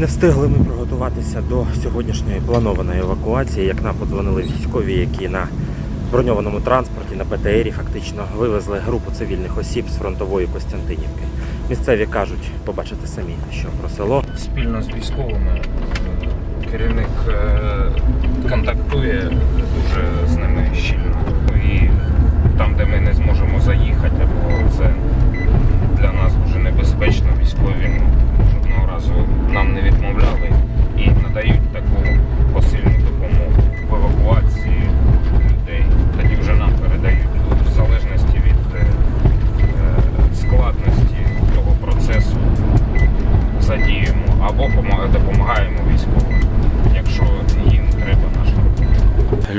Не встигли ми приготуватися до сьогоднішньої планованої евакуації, як нам подзвонили військові, які на броньованому транспорті на БТРі фактично вивезли групу цивільних осіб з фронтової Костянтинівки. Місцеві кажуть, побачите самі, що про село. спільно з військовими е, керівник е, контактує дуже з ними щільно. І там, де ми не зможемо заїхати, або це для нас дуже небезпечно,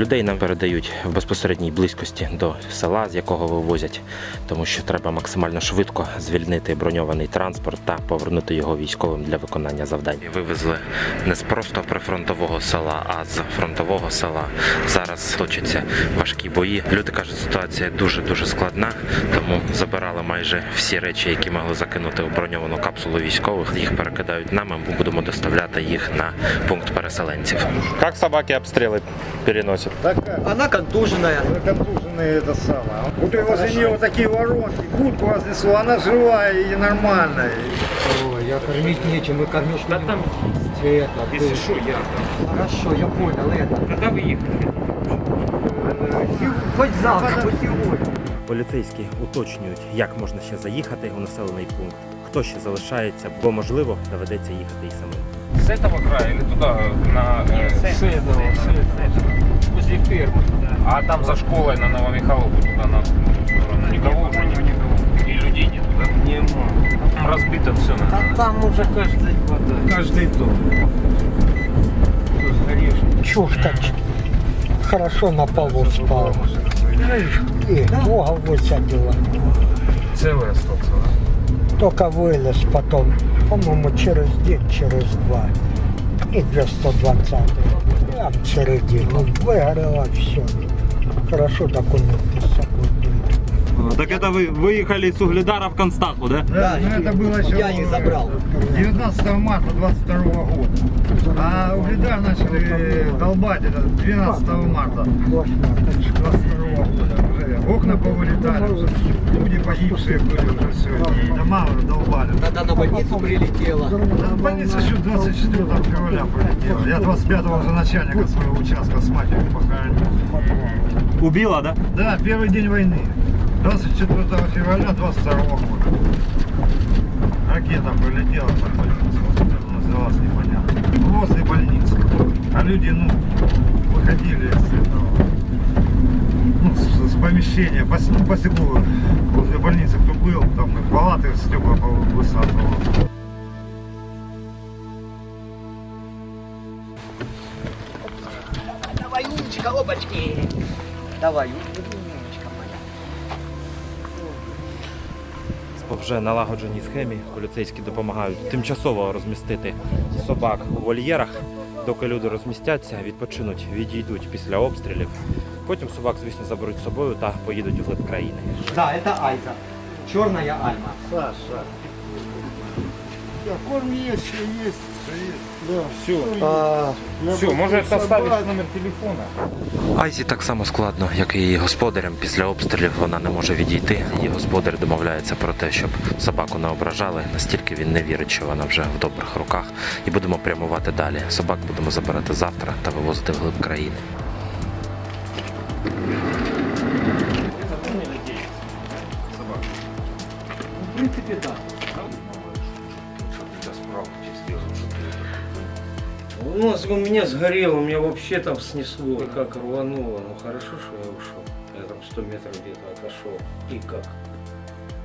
Людей нам передають в безпосередній близькості до села, з якого вивозять, тому що треба максимально швидко звільнити броньований транспорт та повернути його військовим для виконання завдань. Вивезли не з просто прифронтового села, а з фронтового села. Зараз точаться важкі бої. Люди кажуть, ситуація дуже дуже складна, тому забирали майже всі речі, які могли закинути у броньовану капсулу військових. Їх перекидають нам. Ми будемо доставляти їх на пункт переселенців. Як собаки обстріли переносять? Такая. Она контуженная. Контуженные это самое. Вот и возле нее вот такие воронки. Будку разнесло, она живая и нормальная. Ой, я кормить нечем, и кормишь Та не там, Это, якщо ты- що, я Хорошо, я понял это. Коли ви їхали? Хоть завтра, хоть сегодня. Поліцейські уточнюють, як можна ще заїхати у населений пункт, хто ще залишається, бо можливо доведеться їхати і самим. С этого края или туда, на э, с этого, Фермы. А там за школой на Новомихайловку туда на ту сторону никого уже нет. И людей нет, да? Нема. Там разбито все. А там уже каждый вода. Каждый дом. Чушь как хорошо на полу спал. И Бога высадила. Целый остался, да? Только вылез потом, по-моему, через день, через два. И 220 Прям в середину. Выгорело все. Хорошо документы с собой были. Так это вы выехали с Угледара в Констаху, да? Да, но это было еще я их забрал. 19 марта 22 года. А угледар начали долбать это 12 марта Сложно, конечно. 22 года. Уже окна повылетали, уже люди погибшие были уже все. И дома уже долбали. Тогда на больницу прилетела. Да, больница еще 24 февраля полетела. Я 25 уже начальника своего участка с матерью похоронил. Убила, да? Да, первый день войны. 24 февраля 22 года. Ракета прилетела Называлась непонятно. Возле больницы. А люди, ну, выходили с этого. Ну, с, с помещения, по, ну, по стеклу возле больницы кто был, там и палаты стекла высаживал. Давай, умничка, опачки. Давай, умничка По вже налагодженій схемі поліцейські допомагають тимчасово розмістити собак у вольєрах, доки люди розмістяться, відпочинуть, відійдуть після обстрілів. Потім собак, звісно, заберуть з собою та поїдуть у глиб країни. Да, це Айза. я Альма. Саша. корм є, ще есть. Да, все. А, Все, может оставишь номер телефона? Айзі так само складно, як і її господарям. Після обстрілів вона не може відійти. Її господар домовляється про те, щоб собаку не ображали. Настільки він не вірить, що вона вже в добрих руках. І будемо прямувати далі. Собак будемо забирати завтра та вивозити в глиб країни. У нас у меня сгорело, у меня вообще там снесло, и как рвануло. Ну хорошо, что я ушел. Я там 100 метров где-то отошел. И как?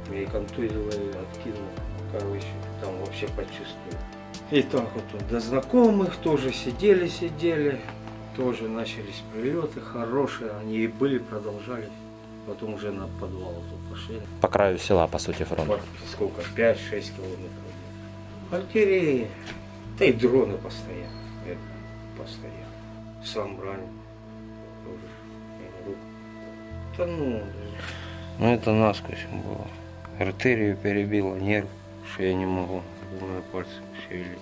Меня и контузило, и откинуло. Короче, там вообще почувствовал. И так вот до знакомых тоже сидели, сидели. Тоже начались прилеты хорошие, они и были, продолжались. Потом уже на подвал тут пошли. По краю села, по суті, фронт. Сколько? 5-6 километров. Артиллерии. Да и дроны постоянно. Это постоянно. Сам ранен. Да ну, ну это насквозь было. Артерию перебило, нерв, что я не могу. Двумя пальцами шевелить.